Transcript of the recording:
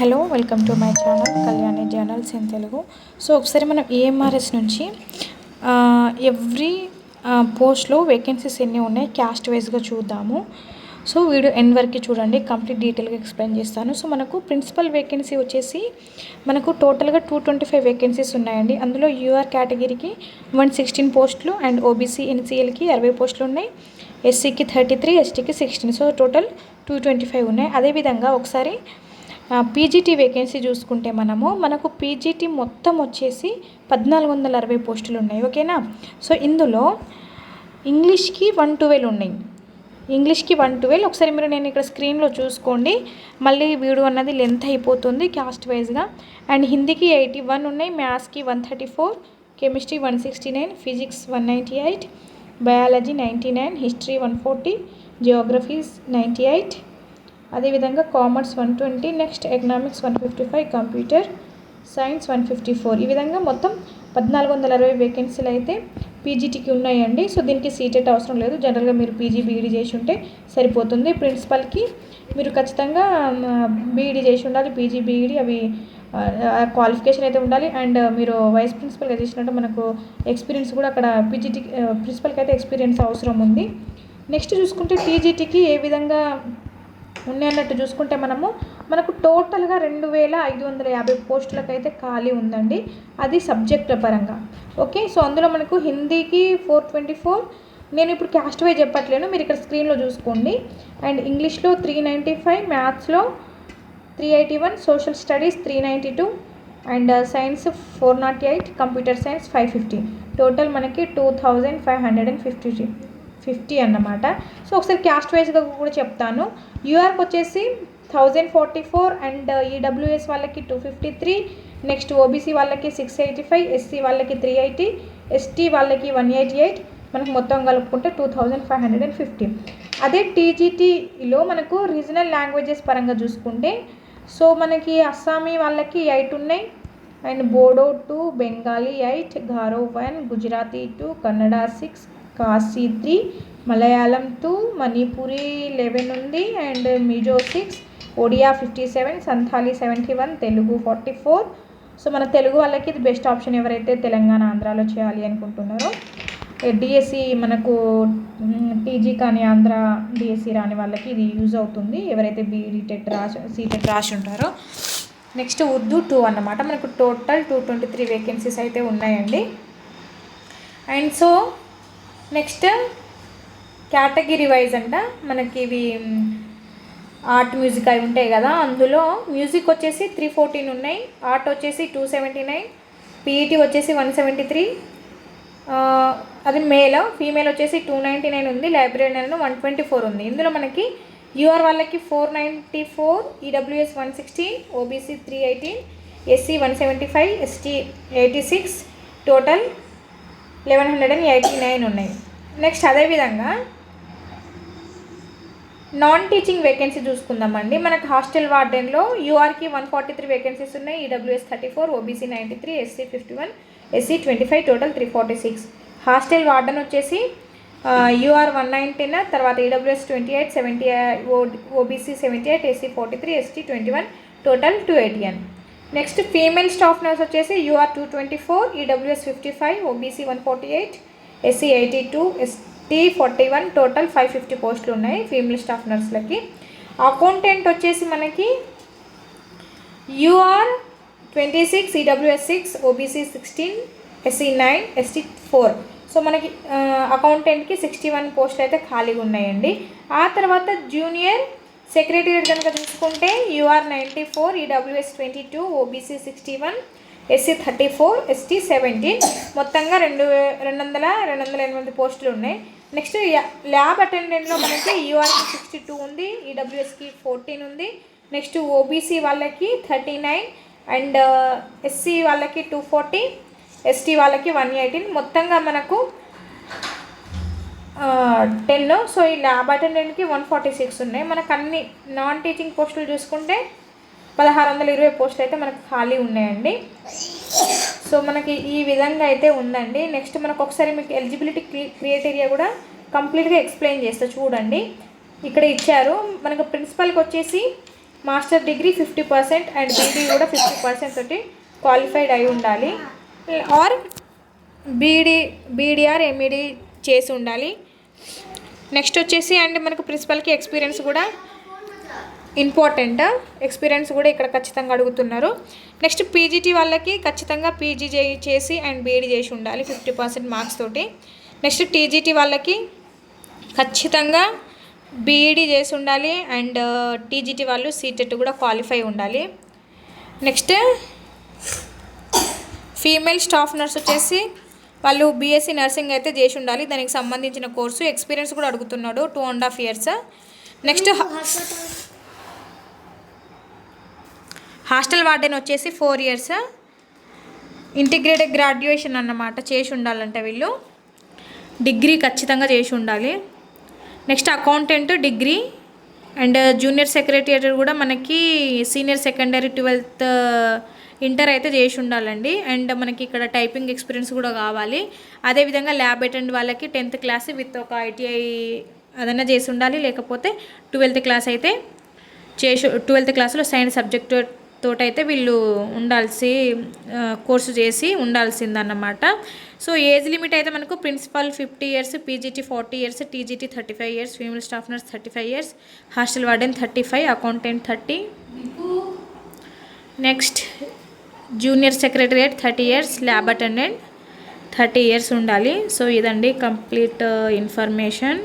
Hello welcome to my channel Kalyani journals in Telugu. So ఒకసారి మనం ఏఎంఆర్ఎస్ నుంచి every పోస్ట్లో వేకెన్సీస్ ఎన్ని ఉన్నాయి క్యాస్ట్ వైజ్గా చూద్దాము. సో వీడియో ఎండ్ వరకు చూడండి కంప్లీట్ డీటెయిల్గా ఎక్స్ప్లెయిన్ చేస్తాను. సో మనకు ప్రిన్సిపల్ వేకెన్సీ వచ్చేసి మనకు టోటల్గా టూ ట్వంటీ ఫైవ్ వేకెన్సీస్ ఉన్నాయండి. అందులో యూఆర్ కేటగిరీకి వన్ సిక్స్టీన్ పోస్టులు అండ్ ఓబీసీ ఎన్సీఎల్కి అరవై పోస్టులు ఉన్నాయి. ఎస్సీకి థర్టీ త్రీ ఎస్టీకి sixteen so total two twenty five ఉన్నాయి. అదేవిధంగా ఒకసారి పీజీటీ వేకెన్సీ చూసుకుంటే మనము మనకు పీజీటీ మొత్తం వచ్చేసి పద్నాలుగు వందల అరవై పోస్టులు ఉన్నాయి ఓకేనా? సో ఇందులో ఇంగ్లీష్కి వన్ ట్వెల్వ్ ఉన్నాయి. ఇంగ్లీష్కి వన్ ట్వెల్వ్. ఒకసారి మీరు నేను ఇక్కడ స్క్రీన్లో చూసుకోండి. మళ్ళీ వీడియో అన్నది లెంత్ అయిపోతుంది క్యాస్ట్ వైజ్గా. అండ్ హిందీకి ఎయిటీ వన్ ఉన్నాయి మ్యాథ్స్కి one thirty four chemistry one sixty nine physics one ninety eight biology ninety nine history one forty geographies ninety eight అదేవిధంగా commerce one twenty next economics one fifty five computer science one fifty four. ఈ విధంగా మొత్తం పద్నాలుగు వందల అరవై వేకెన్సీలు అయితే పీజీటీకి ఉన్నాయండి. So దీనికి సీటెట్ అవసరం లేదు. జనరల్గా మీరు పీజీ బీఈడీ చేసి ఉంటే సరిపోతుంది. ప్రిన్సిపల్కి మీరు ఖచ్చితంగా బీఈడీ చేసి ఉండాలి. పీజీ బీఈడీ అవి క్వాలిఫికేషన్ అయితే ఉండాలి. అండ్ మీరు వైస్ ప్రిన్సిపల్గా చేసినట్టు మనకు ఎక్స్పీరియన్స్ కూడా అక్కడ పీజీటీ ప్రిన్సిపల్కి అయితే ఎక్స్పీరియన్స్ అవసరం ఉంది. నెక్స్ట్ చూసుకుంటే పీజీటీకి ఏ విధంగా ఉన్నాయన్నట్టు చూసుకుంటే మనము మనకు టోటల్గా రెండు వేల ఐదు వందల యాభై పోస్టులకు అయితే ఖాళీ ఉందండి. అది సబ్జెక్టుల పరంగా. ఓకే సో అందులో మనకు హిందీకి ఫోర్ ట్వంటీ ఫోర్. నేను ఇప్పుడు క్యాస్ట్ వైజ్ చెప్పట్లేను మీరు ఇక్కడ స్క్రీన్లో చూసుకోండి. అండ్ ఇంగ్లీష్లో త్రీ నైంటీ ఫైవ్ మ్యాథ్స్లో three eighty one social studies three ninety two and uh, science four nought eight computer science five fifty. Total మనకి two thousand five hundred and fifty fifty అన్నమాట. So ఒకసారి caste వైజ్గా కూడా చెప్తాను. యూఆర్కి వచ్చేసి thousand forty four and EWS వాళ్ళకి two fifty three next OBC వాళ్ళకి సిక్స్ ఎయిటీ ఫైవ్ ఎస్సీ వాళ్ళకి త్రీ ఎయిటీ ఎస్టీ వాళ్ళకి వన్ ఎయిటీ ఎయిట్ మనకు మొత్తం కలుపుకుంటే two thousand five hundred and fifty అదే టీజీటీలో మనకు రీజనల్ లాంగ్వేజెస్ పరంగా చూసుకుంటే సో మనకి అస్సామీ వాళ్ళకి ఎయిట్ ఉన్నాయి. And Bodo two Bengali eight Garo one Gujarati two Kannada six Khasi three Malayalam two Manipuri eleven ఉంది. And Mizo six Odia fifty seven Santhali seventy one Telugu forty four so మన తెలుగు వాళ్ళకి ఇది best option ఎవరైతే తెలంగాణ ఆంధ్రాలో చేయాలి అనుకుంటున్నారో DSC మనకు TG కానీ ఆంధ్ర డిఎస్సి రాని వాళ్ళకి ఇది యూజ్ అవుతుంది. ఎవరైతే బీఈడి రాసి సీటెట్ రాసి ఉంటారో. నెక్స్ట్ ఉర్దూ టూ అన్నమాట. మనకు total two twenty three vacancies అయితే ఉన్నాయండి. And so next category wise అంట మనకి ఇవి ఆర్ట్ మ్యూజిక్ అవి ఉంటాయి కదా అందులో మ్యూజిక్ వచ్చేసి త్రీ ఫోర్టీన్ ఉన్నాయి ఆర్ట్ వచ్చేసి టూ సెవెంటీ నైన్ పీఈటీ వచ్చేసి వన్ సెవెంటీ త్రీ అది మేల్ ఫీమేల్ వచ్చేసి టూ నైంటీ నైన్ ఉంది లైబ్రరీ వన్ ట్వంటీ ఫోర్ ఉంది. ఇందులో మనకి యూఆర్ వాళ్ళకి four ninety four EWS one sixteen OBC three eighteen SC one seventy five ST eighty six total eleven hundred and eighty nine ఉన్నాయి. Next అదేవిధంగా non teaching vacancy చూసుకుందామండి. మనకు hostel వార్డెన్లో యూఆర్కి వన్ ఫార్టీ త్రీ వేకెన్సీస్ ఉన్నాయి. EWS thirty four OBC ninety three SC fifty one SC twenty five total three forty six hostel warden వచ్చేసి UR one nineteen తర్వాత EWS twenty eight seventy O OBC seventy eight SC forty three ST twenty one total two eighty and next female staff nurse వచ్చేసి UR two twenty four EWS fifty five OBC one forty eight SC eighty two ST forty one total five fifty పోస్టులు ఉన్నాయి female staff నర్స్లకి. Accountant వచ్చేసి మనకి UR twenty six EWS six OBC sixteen SC nine ST four. So మనకి అకౌంటెంట్కి sixty one పోస్టులు అయితే ఖాళీగా ఉన్నాయండి. ఆ తర్వాత జూనియర్ సెక్రటరియట్ కనుక తీసుకుంటే UR ninety four EWS twenty two OBC sixty one SC thirty four ST seventeen. మొత్తంగా రెండు రెండు వందల రెండు వందల ఎనిమిది పోస్టులు ఉన్నాయి. నెక్స్ట్ ల్యాబ్ అటెండెంట్లో మనకి యూఆర్కి సిక్స్టీ టూ ఉంది ఈడబ్ల్యూఎస్కి ఫోర్టీన్ ఉంది. నెక్స్ట్ ఓబీసీ వాళ్ళకి థర్టీ నైన్ అండ్ ఎస్సీ వాళ్ళకి టూ ఫార్టీ ఎస్టీ వాళ్ళకి వన్ ఎయిటీన్. మొత్తంగా మనకు టెన్ సో ఈ ల్యాబ్ అటెండెంట్కి వన్ ఫార్టీ సిక్స్ ఉన్నాయి. మనకు అన్ని నాన్ టీచింగ్ పోస్టులు చూసుకుంటే పదహారు వందల ఇరవై పోస్టులు అయితే మనకు ఖాళీ ఉన్నాయండి. సో మనకి ఈ విధంగా అయితే ఉందండి. నెక్స్ట్ మనకు ఒకసారి మీకు ఎలిజిబిలిటీ క్రియేటేరియా కూడా కంప్లీట్గా ఎక్స్ప్లెయిన్ చేస్తా చూడండి. ఇక్కడ ఇచ్చారు మనకు ప్రిన్సిపల్కి వచ్చేసి master degree fifty percent and BEd కూడా ఫిఫ్టీ పర్సెంట్ తోటి క్వాలిఫైడ్ అయి ఉండాలి. ఆర్ బీడీ బీడీఆర్ ఎంఈడి చేసి ఉండాలి. నెక్స్ట్ వచ్చేసి అండ్ మనకు ప్రిన్సిపల్కి ఎక్స్పీరియన్స్ కూడా ఇంపార్టెంట్. ఎక్స్పీరియన్స్ కూడా ఇక్కడ ఖచ్చితంగా అడుగుతున్నారు. నెక్స్ట్ పీజీటీ వాళ్ళకి ఖచ్చితంగా పీజీ చేసి అండ్ బీఈడి చేసి ఉండాలి ఫిఫ్టీ పర్సెంట్ మార్క్స్ తోటి. నెక్స్ట్ టీజీటీ వాళ్ళకి ఖచ్చితంగా బీఈడి చేసి ఉండాలి అండ్ టీజీటీ వాళ్ళు సీటెట్ కూడా క్వాలిఫై ఉండాలి. నెక్స్ట్ ఫీమేల్ స్టాఫ్ నర్స్ వచ్చేసి వాళ్ళు బీఎస్సీ నర్సింగ్ అయితే చేసి ఉండాలి. దానికి సంబంధించిన కోర్సు ఎక్స్పీరియన్స్ కూడా అడుగుతున్నాడు. Two and half years next hostel warden వచ్చేసి ఫోర్ ఇయర్స్ ఇంటిగ్రేటెడ్ గ్రాడ్యుయేషన్ అన్నమాట. చేసి ఉండాలంటే వీళ్ళు. డిగ్రీ ఖచ్చితంగా చేసి ఉండాలి. Next accountant degree and junior secretary కూడా మనకి సీనియర్ సెకండరీ ట్వెల్త్ ఇంటర్ అయితే చేసి ఉండాలండి. అండ్ మనకి ఇక్కడ టైపింగ్ ఎక్స్పీరియన్స్ కూడా కావాలి. అదేవిధంగా ల్యాబ్ అటెండ్ వాళ్ళకి టెన్త్ క్లాస్ విత్ ఒక ఐటీఐ అదన్నా చేసి ఉండాలి. లేకపోతే ట్వెల్త్ క్లాస్ అయితే చేసి ట్వెల్త్ క్లాస్లో సైన్స్ సబ్జెక్టు తోటైతే వీళ్ళు ఉండాల్సి కోర్సు చేసి ఉండాల్సిందన్నమాట. సో ఏజ్ లిమిట్ అయితే మనకు principal fifty years PGT forty years TGT thirty five years female staff nurse thirty five years hostel warden thirty five accountant thirty. Next junior secretariat thirty years lab attendant thirty years ఉండాలి. So ఇదండి complete information